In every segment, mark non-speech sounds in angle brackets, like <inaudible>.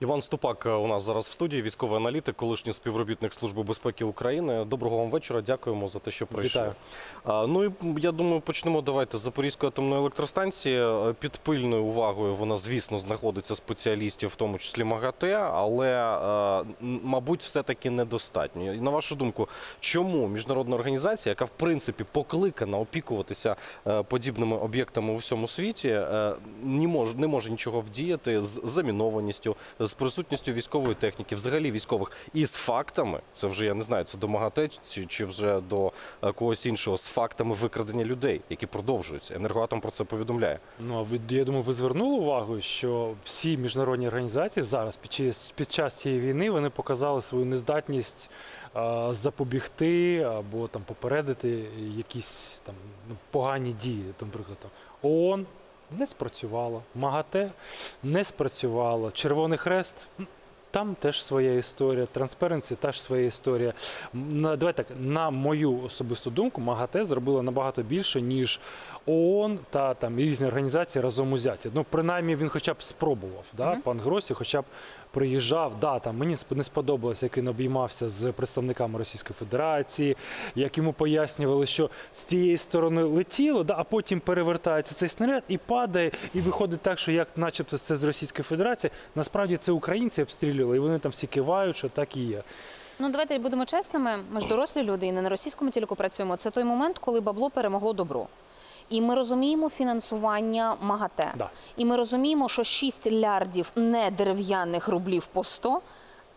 Іван Ступак е, у нас зараз в студії, військовий аналітик, колишній співробітник Служби безпеки України. Доброго вам вечора. Дякуємо за те, що прийшли. Вітаю. А, Ну і я думаю, почнемо давайте з Запорізької атомної електростанції. Е, Під пильною увагою вона, звісно, знаходиться спеціалістів, в тому числі МАГАТЕ, але е, м, мабуть, все-таки недостатньо. І на вашу думку, чому міжнародна організація, яка в принципі покликана опікуватися е, подібними об'єктами у всьому світі, е, не може не може нічого вдіяти з замінованістю, з присутністю військової техніки, взагалі військових, і з фактами, це вже я не знаю, це до МАГАТЕ чи, вже до е, когось іншого, з фактами викрадення людей, які продовжуються. Енергоатом про це повідомляє. Ну а ви я думаю, ви звернули увагу, що всі міжнародні організації зараз під час під час цієї війни вони показали свою нездатність а, запобігти або там попередити якісь там ну, погані дії. Наприклад, там ООН не спрацювало, МАГАТЕ не спрацювало, Червоний Хрест. Там теж своя історія, Transparency теж своя історія. Давай так, на мою особисту думку, МАГАТЕ зробила набагато більше, ніж ООН та там різні організації разом узяті. Ну, принаймні, він хоча б спробував. Да? Мгм. Пан Гросі хоча б приїжджав. Да, там, мені не сподобалося, як він обіймався з представниками Російської Федерації, як йому пояснювали, що з тієї сторони летіло, да, а потім перевертається цей снаряд і падає, і виходить так, що як начебто це з Російської Федерації. Насправді це українці обстрілювали, і вони там всі кивають, що так і є. Ну давайте будемо чесними. Ми ж дорослі люди і не на російському телеку працюємо. Це той момент, коли бабло перемогло добро. І ми розуміємо фінансування МАГАТЕ. Да. І ми розуміємо, що 6 лярдів не дерев'яних рублів по 100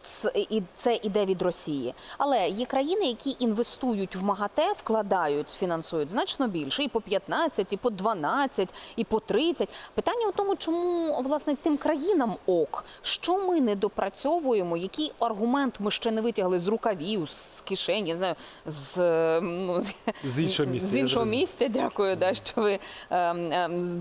це, і це іде від Росії. Але є країни, які інвестують в МАГАТЕ, вкладають, фінансують значно більше, і по 15, і по 12, і по 30. Питання у тому, чому власне тим країнам ок, що ми не допрацьовуємо, який аргумент ми ще не витягли з рукавів, з кишені, я не знаю, з, е, ну, З іншого місця. з іншого місця, дякую, да, що ви ем, ем,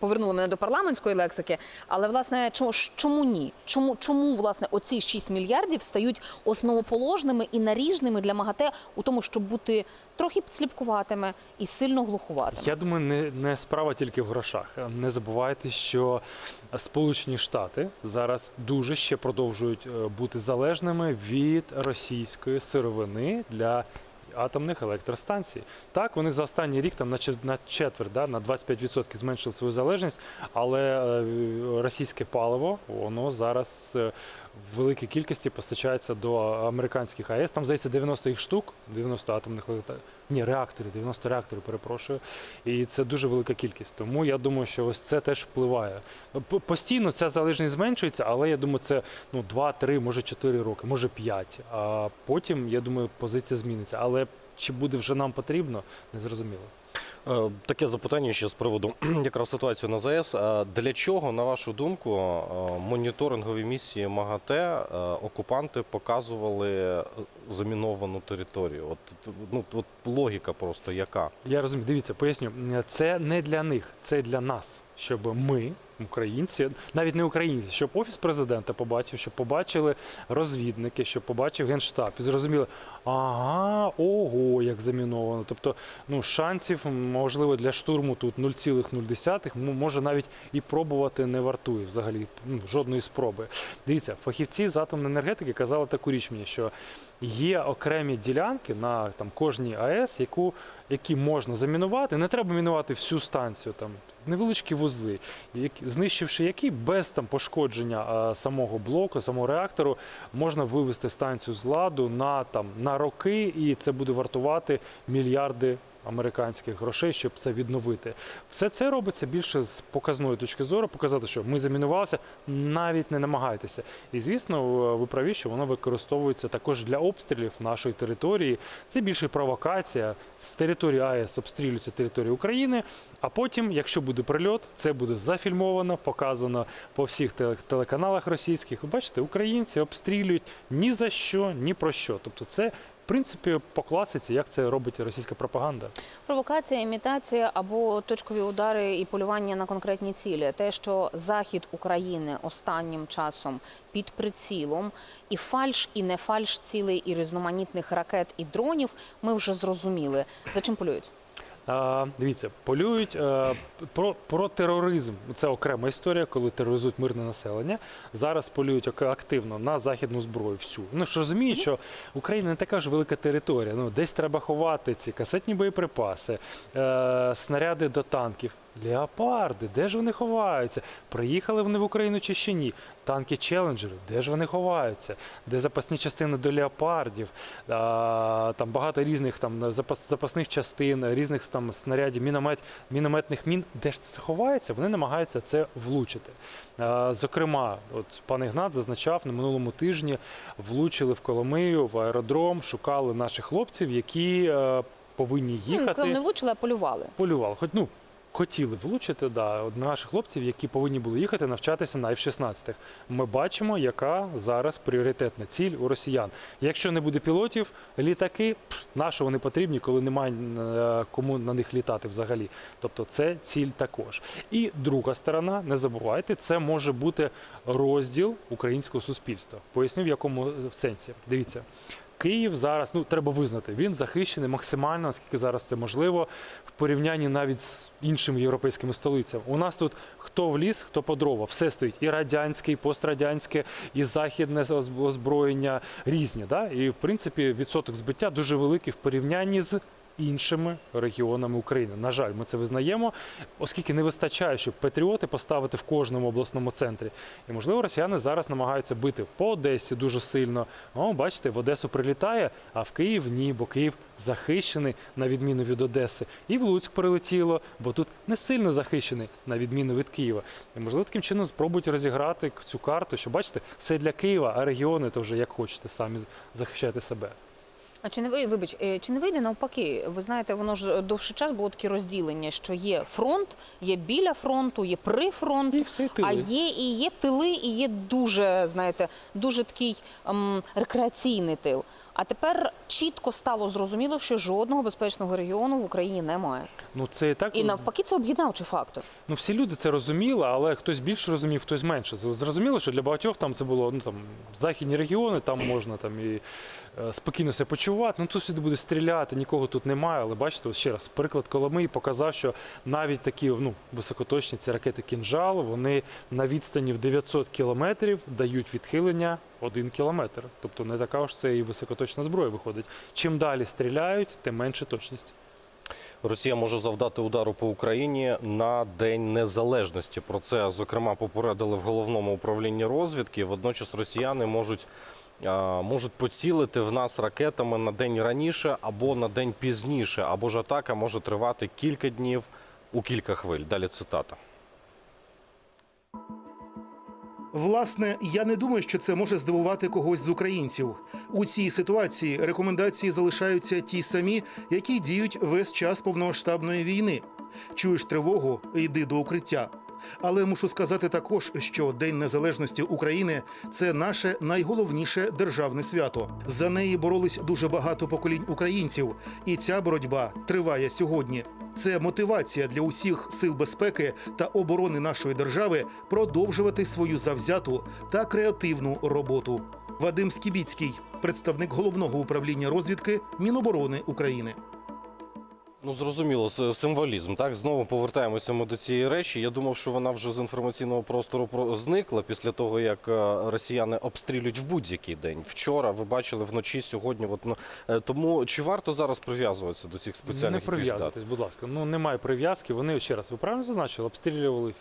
повернули мене до парламентської лексики. Але власне, чому, чому ні? Чому, чому власне оці 6 мільярдів стають основоположними і наріжними для МАГАТЕ у тому, щоб бути трохи сліпкуватими і сильно глухуватими? Я думаю, не, не справа тільки в грошах. Не забувайте, що Сполучені Штати зараз дуже ще продовжують е, бути залежними від російської сировини для. Атомних електростанцій. Так, вони за останній рік там на четверть, да, на 25% зменшили свою залежність, але е, російське паливо, воно зараз е, в великій кількості постачається до американських АЕС. Там, здається, 90 їх штук, 90 атомних. Ні, реакторів, 90 реакторів, перепрошую. І це дуже велика кількість. Тому я думаю, що ось це теж впливає. Постійно ця залежність зменшується, але я думаю, це ну, 2-3, може 4 роки, може 5. А потім, я думаю, позиція зміниться. Але чи буде вже нам потрібно, не зрозуміло. Е, Таке запитання ще з приводу <clears throat> якраз ситуації на ЗАЕС. Е, Для чого, на вашу думку, е, моніторингові місії МАГАТЕ е, окупанти показували е, заміновану територію? От ну от логіка просто яка? Я розумію, дивіться, поясню. Це не для них, це для нас, щоб ми, українці, навіть не українці, щоб офіс президента побачив, щоб побачили розвідники, щоб побачив генштаб і зрозуміли, ага, ого, як заміновано. Тобто, ну шансів можливо для штурму тут 0,0, може навіть і пробувати не вартує взагалі ну, жодної спроби. Дивіться, фахівці з атомної енергетики казали таку річ мені, що є окремі ділянки на там кожній АЕС, яку, які можна замінувати. Не треба мінувати всю станцію, там невеличкі вузли, знищивши які без там пошкодження а, самого блоку, самого реактору, можна вивести станцію з ладу на там на роки, і це буде вартувати мільярди. Американських грошей, щоб це відновити, все це робиться більше з показної точки зору, показати, що ми замінувалися, навіть не намагайтеся. І звісно, ви праві, що воно використовується також для обстрілів нашої території. Це більше провокація. З території АЕС обстрілюється територія України. А потім, якщо буде прильот, це буде зафільмовано, показано по всіх телеканалах російських. Ви бачите, українці обстрілюють ні за що, ні про що. Тобто, це в принципі по класиці, як це робить російська пропаганда. Провокація, імітація або точкові удари і полювання на конкретні цілі. Те, що захід України останнім часом під прицілом, і фальш, і не фальш цілей, і різноманітних ракет і дронів, ми вже зрозуміли. За чим полюють? Дивіться, полюють е, про, про тероризм. Це окрема історія, коли тероризують мирне населення. Зараз полюють ак- активно на західну зброю. Всю. Ну ж розуміють, що Україна не така ж велика територія. Ну десь треба ховати ці касетні боєприпаси, е, снаряди до танків. Леопарди, де ж вони ховаються? Приїхали вони в Україну чи ще ні? Танки Челенджери, де ж вони ховаються? Де запасні частини до леопардів? А, там багато різних там запас, запасних частин, різних там снарядів, міномет, мінометних мін. Де ж це ховається? Вони намагаються це влучити. А, зокрема, от пан Ігнат зазначав на минулому тижні влучили в Коломию, в аеродром, шукали наших хлопців, які е, повинні Ну, їхати сказав, не влучили, а полювали. полювали. Хоч ну хотіли влучити, да, наших хлопців, які повинні були їхати навчатися на F-16. Ми бачимо, яка зараз пріоритетна ціль у росіян. Якщо не буде пілотів, літаки на вони потрібні, коли немає е, кому на них літати взагалі. Тобто це ціль також. І друга сторона, не забувайте, це може бути розділ українського суспільства. Поясню в якому е, сенсі. Дивіться. Київ зараз, ну треба визнати, він захищений максимально, наскільки зараз це можливо, в порівнянні навіть з іншими європейськими столицями. У нас тут хто в ліс, хто по дрова. Все стоїть і радянське, і пострадянське, і західне оз- озброєння різні. Да? І в принципі відсоток збиття дуже великий в порівнянні з. Іншими регіонами України. На жаль, ми це визнаємо, оскільки не вистачає, щоб патріоти поставити в кожному обласному центрі. І можливо, росіяни зараз намагаються бити по Одесі дуже сильно. О, бачите, в Одесу прилітає, а в Київ ні, бо Київ захищений на відміну від Одеси. І в Луцьк прилетіло, бо тут не сильно захищений на відміну від Києва. І можливо, таким чином спробують розіграти цю карту, що бачите, все для Києва, а регіони то вже як хочете, самі з- захищайте себе. А чи не ви вибач, е, чи не вийде навпаки? Ви знаєте, воно ж довший час було таке розділення, що є фронт, є біля фронту, є при фронту. І все тили. А є і є тили, і є дуже, знаєте, дуже такий ем, рекреаційний тил. А тепер чітко стало зрозуміло, що жодного безпечного регіону в Україні немає. Ну це і так І навпаки, це об'єднавчий фактор. Ну, всі люди це розуміли, але хтось більше розумів, хтось менше. Зрозуміло, що для багатьох там це було ну там західні регіони, там можна там і е, спокійно себе почувати. Ну тут сюди буде стріляти, нікого тут немає. Але бачите, ось ще раз, приклад Коломиї показав, що навіть такі ну високоточні ці ракети кінжал, вони на відстані в 900 кілометрів дають відхилення 1 кілометр. Тобто не така ж це і високоточна зброя виходить. Чим далі стріляють, тим менше точність. Росія може завдати удару по Україні на День Незалежності. Про це зокрема попередили в головному управлінні розвідки. Водночас росіяни можуть, можуть поцілити в нас ракетами на день раніше або на день пізніше, або ж атака може тривати кілька днів у кілька хвиль. Далі цитата. Власне, я не думаю, що це може здивувати когось з українців. У цій ситуації рекомендації залишаються ті самі, які діють весь час повномасштабної війни. Чуєш тривогу, йди до укриття. Але мушу сказати також, що День Незалежності України це наше найголовніше державне свято. За неї боролись дуже багато поколінь українців, і ця боротьба триває сьогодні. Це мотивація для усіх сил безпеки та оборони нашої держави продовжувати свою завзяту та креативну роботу. Вадим Скібіцький, представник головного управління розвідки Міноборони України. Ну, зрозуміло, символізм. Так, знову повертаємося ми до цієї речі. Я думав, що вона вже з інформаційного простору про- зникла після того, як е, росіяни обстрілюють в будь-який день. Вчора ви бачили вночі, сьогодні. От, ну, е, тому чи варто зараз прив'язуватися до цих спеціальних Не прив'язуватись? будь ласка. Ну немає прив'язки. Вони ще раз, ви правильно зазначили, обстрілювали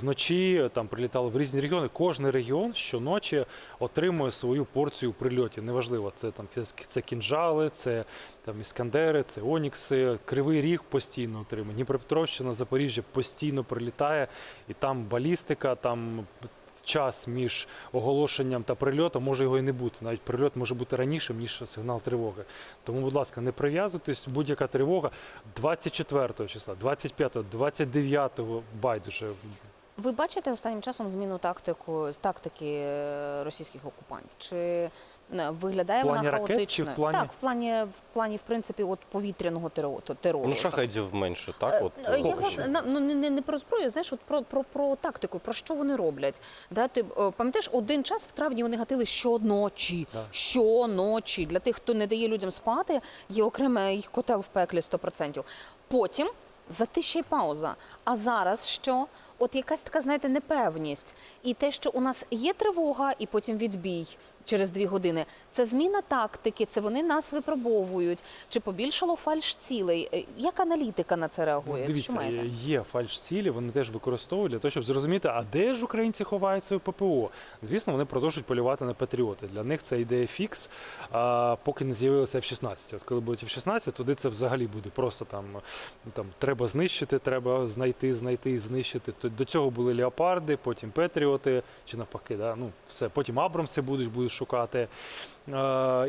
вночі, там прилітали в різні регіони. Кожний регіон щоночі отримує свою порцію прильотів. Неважливо, це там це кінжали, це там іскандери, це онікси. Кривий ріг постійно отримує. Дніпропетровщина, Запоріжжя постійно прилітає, і там балістика, там. Час між оголошенням та прильотом може його і не бути. Навіть прильот може бути раніше, ніж сигнал тривоги. Тому, будь ласка, не прив'язуйтесь. Будь-яка тривога 24 числа, 25, 29 байдуже. Ви бачите останнім часом зміну тактику тактики е, російських окупантів? Чи е, виглядає В плані вона ракет чи в плані- Так, в плані в плані, в принципі, от повітряного терору. терору Ну, шахедів менше, так? Е, От, е, Я власне на- ну не, не, не про зброю, знаєш, от про, про, про тактику, про що вони роблять. Да, ти пам'ятаєш, один час в травні вони гатили щоночі. Да. Щоночі. Для тих, хто не дає людям спати, є окремий їх котел в пеклі 100%. Потім затища й пауза. А зараз що? От якась така, знаєте, непевність. І те, що у нас є тривога, і потім відбій через дві години. Це зміна тактики, це вони нас випробовують. Чи побільшало фальш цілей? Е, Як аналітика на це реагує? Дивіться, е, є фальш-цілі, вони теж використовують для того, щоб зрозуміти, а де ж українці ховають своє ППО. Звісно, вони продовжують полювати на патріоти. Для них це ідея фікс, а, поки не з'явилися F-16. От коли будуть F-16, туди це взагалі буде просто там, там треба знищити, треба знайти, знайти, і знищити. До цього були леопарди, потім Петріоти, чи навпаки, да? ну все. Потім Абрамси будуть, будуть шукати. Е,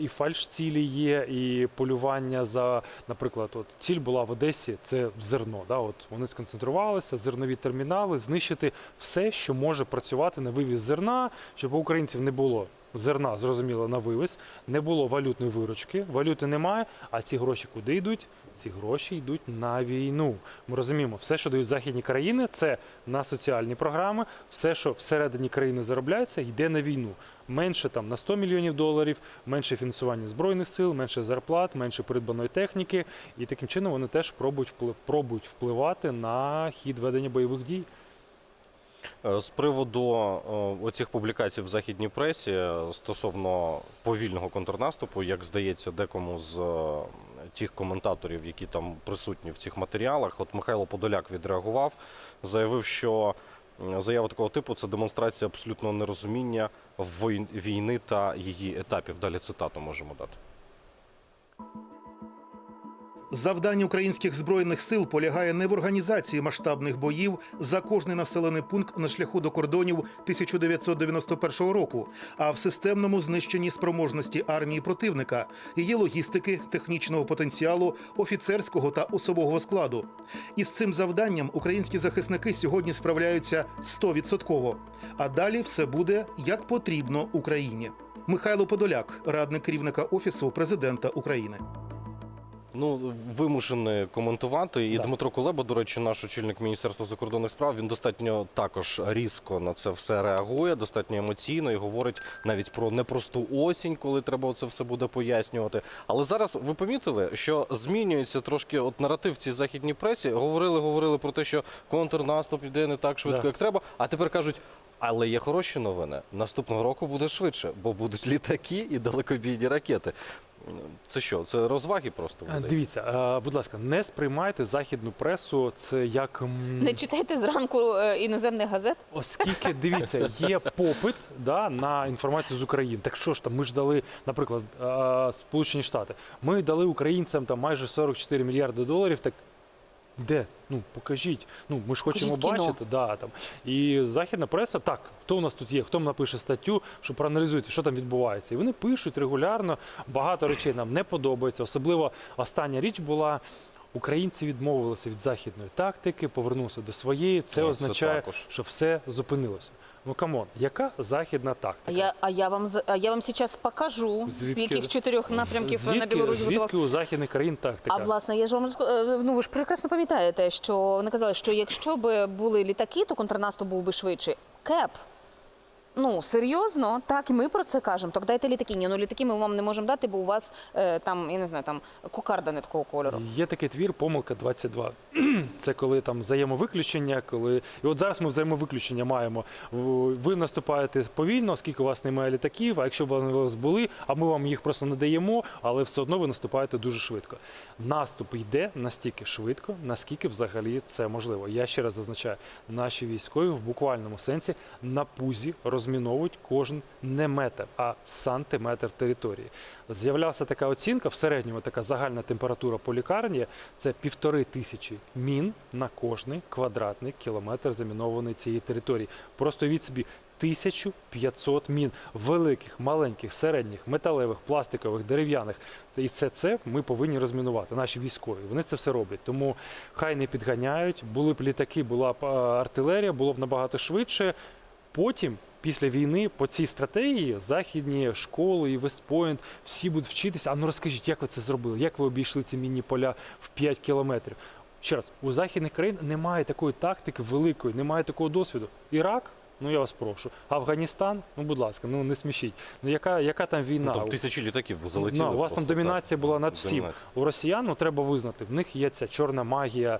і фальш-цілі є, і полювання за, наприклад, от ціль була в Одесі, це зерно. Да? От вони сконцентрувалися, зернові термінали, знищити все, що може працювати на вивіз зерна, щоб у українців не було. Зерна, зрозуміло, на вивіз, не було валютної виручки, валюти немає. А ці гроші куди йдуть? Ці гроші йдуть на війну. Ми розуміємо, все, що дають західні країни, це на соціальні програми. Все, що всередині країни заробляється, йде на війну. Менше там на 100 мільйонів доларів, менше фінансування збройних сил, менше зарплат, менше придбаної техніки. І таким чином вони теж пробують впли- пробують впливати на хід ведення бойових дій. Е, З приводу е, оцих публікацій в західній пресі е, стосовно повільного контрнаступу, як здається, декому з тих коментаторів, які там присутні в цих матеріалах, от Михайло Подоляк відреагував, заявив, що заява такого типу це демонстрація абсолютного нерозуміння війни та її етапів. Далі цитату можемо дати. Завдання українських збройних сил полягає не в організації масштабних боїв за кожний населений пункт на шляху до кордонів 1991 року, а в системному знищенні спроможності армії противника, її логістики, технічного потенціалу, офіцерського та особового складу. І з цим завданням українські захисники сьогодні справляються 100%. А далі все буде як потрібно Україні. Михайло Подоляк, радник керівника офісу президента України. Ну, вимушений коментувати. І Да. Дмитро Кулеба, до речі, наш очільник Міністерства закордонних справ, він достатньо також різко на це все реагує, достатньо емоційно і говорить навіть про непросту осінь, коли треба це все буде пояснювати. Але зараз ви помітили, що змінюється трошки от наратив в цій західній пресі. Говорили, говорили про те, що контрнаступ йде не так швидко, Да. як треба. А тепер кажуть. Але є хороші новини. Наступного року буде швидше, бо будуть літаки і далекобійні ракети. Це що? Це розваги просто Е, видають? Дивіться, е, будь ласка, не сприймайте західну пресу. Це як Не читайте зранку е, іноземних газет. Оскільки <laughs> дивіться, є попит да, на інформацію з України. Так що ж там, ми ж дали, наприклад, е, Сполучені Штати. Ми дали українцям там майже 44 мільярди доларів. Так де? Ну покажіть. Ну ми ж хочемо Покажіть кіно. бачити. Да, там. І західна преса, так, хто у нас тут є, хто напише статтю, що проаналізуйте, що там відбувається. І вони пишуть регулярно. Багато речей нам не подобається. Особливо остання річ була. Українці відмовилися від західної тактики, повернулися до своєї. Це це означає, також. що все зупинилося. Ну камон, яка західна А тактика? я, а я вам а я вам зараз покажу, з яких чотирьох напрямків на звідки, Білорусь готова. звідки у західних країн тактика? А власне, я ж вам е, ну ви ж прекрасно пам'ятаєте, що вони казали, що якщо б були літаки, то контрнаступ був би швидший. Кеп. Ну серйозно, так і ми про це кажемо. Так дайте літаки. Ні, ну літаки ми вам не можемо дати, бо у вас е, там, я не знаю, там кокарда не такого кольору. Є такий твір Помилка 22. <clears throat> Це коли там взаємовиключення, коли. І от зараз ми взаємовиключення маємо. Ви наступаєте повільно, оскільки у вас немає літаків, а якщо б вони у вас були, а ми вам їх просто не даємо, але все одно ви наступаєте дуже швидко. Наступ йде настільки швидко, наскільки взагалі це можливо. Я ще раз зазначаю, наші військові в буквальному сенсі на пузі розміновують кожен не метр, а сантиметр території. З'являлася така оцінка, в середньому така загальна температура по лікарні це півтори тисячі мін на кожний квадратний кілометр замінованої цієї території. Просто від собі 1500 мін великих, маленьких, середніх, металевих, пластикових, дерев'яних. І все це ми повинні розмінувати. Наші військові. Вони це все роблять. Тому хай не підганяють. Були б літаки, була б артилерія, було б набагато швидше. Потім, після війни, по цій стратегії західні школи і Вестпойнт всі будуть вчитися. А ну розкажіть, як ви це зробили? Як ви обійшли ці міні-поля в 5 кілометрів? Ще раз, у західних країн немає такої тактики великої, немає такого досвіду. Ірак. Ну я вас прошу. Афганістан, ну будь ласка, ну не смішіть. Ну яка, яка там війна? Ну, там тисячі літаків залетіли. Ну, у вас там домінація так. була над всім. Домінація. У росіян ну, треба визнати, в них є ця чорна магія,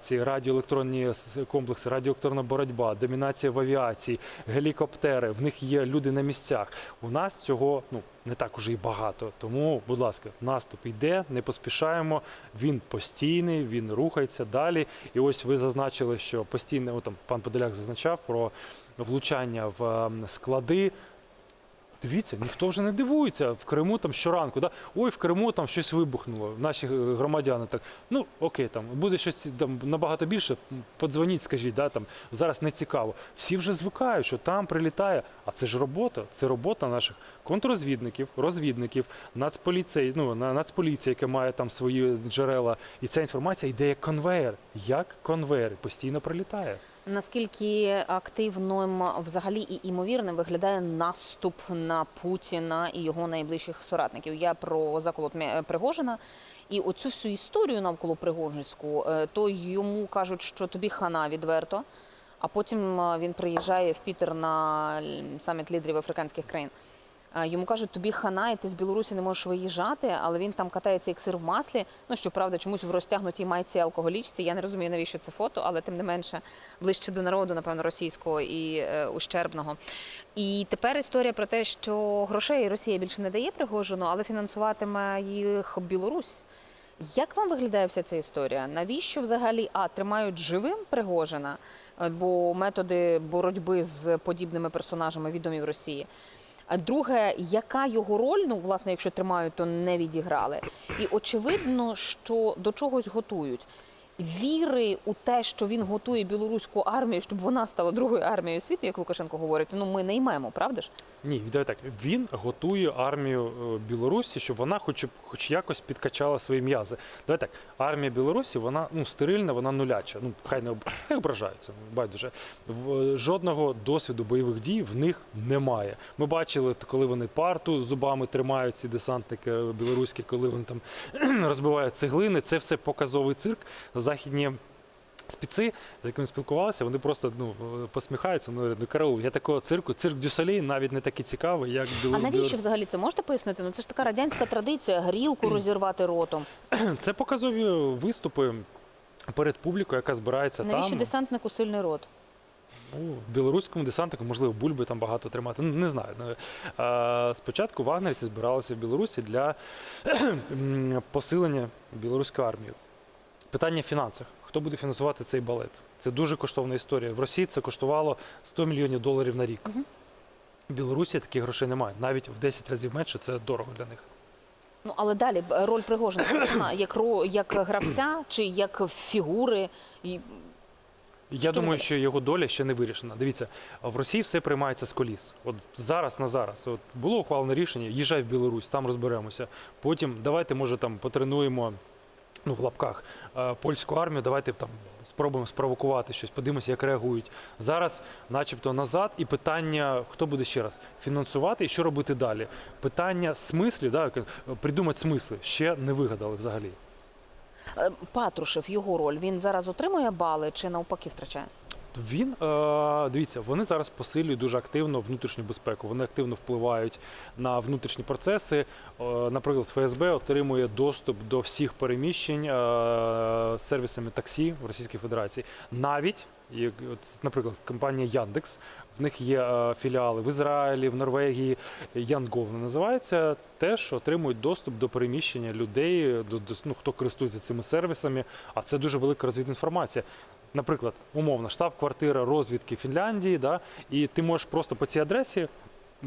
ці радіоелектронні комплекси, радіоелектронна боротьба, домінація в авіації, гелікоптери. В них є люди на місцях. У нас цього ну не так уже і багато. Тому, будь ласка, наступ йде, не поспішаємо. Він постійний, він рухається далі. І ось ви зазначили, що постійне, от там пан Подоляк зазначав про влучання в ем, склади. Дивіться, ніхто вже не дивується. В Криму там щоранку, да? ой, в Криму там щось вибухнуло. Наші е, громадяни так. Ну окей, там буде щось там набагато більше. Подзвоніть, скажіть, да, там зараз не цікаво. Всі вже звикають, що там прилітає. А це ж робота. Це робота наших контррозвідників, розвідників, нацполіцей, ну на- нацполіція, яка має там свої джерела. І ця інформація йде як конвейер. Як конвейер постійно прилітає. Наскільки активним взагалі і імовірним виглядає наступ на Путіна і його найближчих соратників? Я про заколот Пригожина. І оцю всю історію навколо Пригожинську, е, то йому кажуть, що тобі хана відверто, а потім е, він приїжджає в Пітер на саміт лідерів африканських країн. А Йому кажуть, тобі хана, і ти з Білорусі не можеш виїжджати, але він там катається як сир в маслі. Ну щоправда, чомусь в розтягнутій майці алкоголічці. Я не розумію, навіщо це фото, але тим не менше ближче до народу, напевно, російського і е, ущербного. І тепер історія про те, що грошей Росія більше не дає Пригожину, але фінансуватиме їх Білорусь. Як вам виглядає вся ця історія? Навіщо взагалі а тримають живим Пригожина? Е, Бо методи боротьби з подібними персонажами відомі в Росії. А друге, яка його роль? Ну, власне, якщо тримають, то не відіграли. І очевидно, що до чогось готують. Віри у те, що він готує білоруську армію, щоб вона стала другою армією світу, як Лукашенко говорить, ну ми не ймемо, правда ж? Ні, давай так. Він готує армію е, Білорусі, щоб вона хоч, хоч якось підкачала свої м'язи. Давай так, армія Білорусі, вона ну, стерильна, вона нуляча. Ну, хай не <laughs> ображаються, байдуже. Жодного досвіду бойових дій в них немає. Ми бачили, коли вони парту зубами тримають, ці десантники е, білоруські, коли вони там <clears throat> розбивають цеглини. Це все показовий цирк. Західні спіци, з якими спілкувалися, вони просто ну, посміхаються. Ну, ну караул, я такого цирку, цирк Дюсалей навіть не такий цікавий, як А навіщо взагалі це можете пояснити? Ну це ж така радянська традиція грілку розірвати ротом. Це показові виступи перед публікою, яка збирається Навіщо там. десантнику сильний рот? Ну, в білоруському десантнику, можливо, бульби там багато тримати. Ну, не знаю. Ну, а, спочатку вагнерівці збиралися в Білорусі для <clears throat> посилення білоруської армії. Питання в фінансах. Хто буде фінансувати цей балет? Це дуже коштовна історія. В Росії це коштувало 100 мільйонів доларів на рік. Мгм. В Білорусі таких грошей немає. Навіть в 10 разів менше це дорого для них. Ну але далі роль Пригожина вона <coughs> як ро як гравця чи як фігури. І Я Що думаю, що його доля ще не вирішена. Дивіться, в Росії все приймається з коліс. От зараз на зараз. От було ухвалене рішення, їжджай в Білорусь, там розберемося. Потім давайте, може, там потренуємо. Ну, в лапках е, польську армію, давайте там спробуємо спровокувати щось, подивимося, як реагують. Зараз, начебто, назад, і питання, хто буде ще раз фінансувати і що робити далі. Питання смислів, да, е, придумати смисли ще не вигадали взагалі. е, Патрушев, його роль, він зараз отримує бали чи навпаки втрачає? Він е, дивіться, вони зараз посилюють дуже активно внутрішню безпеку. Вони активно впливають на внутрішні процеси. Е, наприклад, ФСБ отримує доступ до всіх переміщень е, сервісами таксі в Російській Федерації. Навіть наприклад, компанія Яндекс. В них є філіали в Ізраїлі, в Норвегії. Янгов вони називаються. Теж отримують доступ до переміщення людей, до, ну, хто користується цими сервісами. А це дуже велика розвідінформація. Наприклад, умовно, штаб-квартира розвідки Фінляндії, да, і ти можеш просто по цій адресі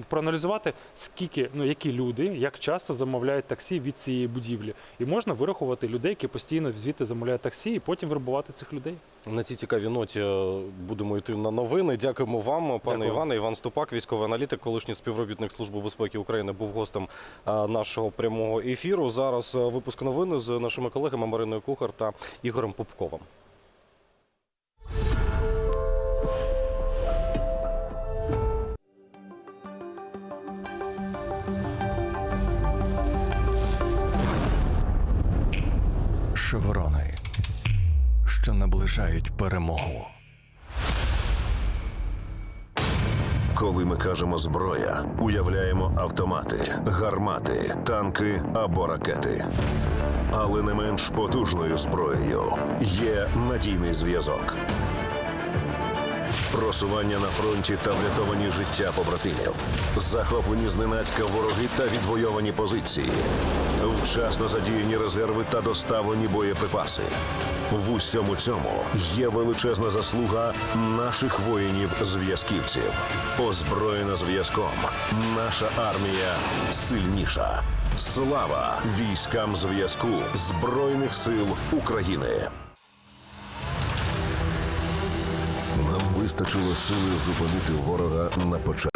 проаналізувати, скільки, ну які люди, як часто замовляють таксі від цієї будівлі. І можна вирахувати людей, які постійно звідти замовляють таксі, і потім вербувати цих людей. На цій цікавій ноті е, будемо йти на новини. Дякуємо вам, пане Дякую. Іване. Іван Ступак, військовий аналітик, колишній співробітник Служби безпеки України, був гостем е, нашого прямого ефіру. Зараз е, випуск новин з нашими колегами Мариною Кухар та Ігорем Попковим. Наближають перемогу. Коли ми кажемо зброя, уявляємо автомати, гармати, танки або ракети. Але не менш потужною зброєю є надійний зв'язок. Просування на фронті та врятовані життя побратимів, захоплені зненацька вороги та відвойовані позиції, вчасно задіяні резерви та доставлені боєприпаси. В усьому цьому є величезна заслуга наших воїнів-зв'язківців. Озброєна зв'язком, наша армія сильніша. Слава військам зв'язку Збройних сил України. Вистачило сили зупинити ворога на початку.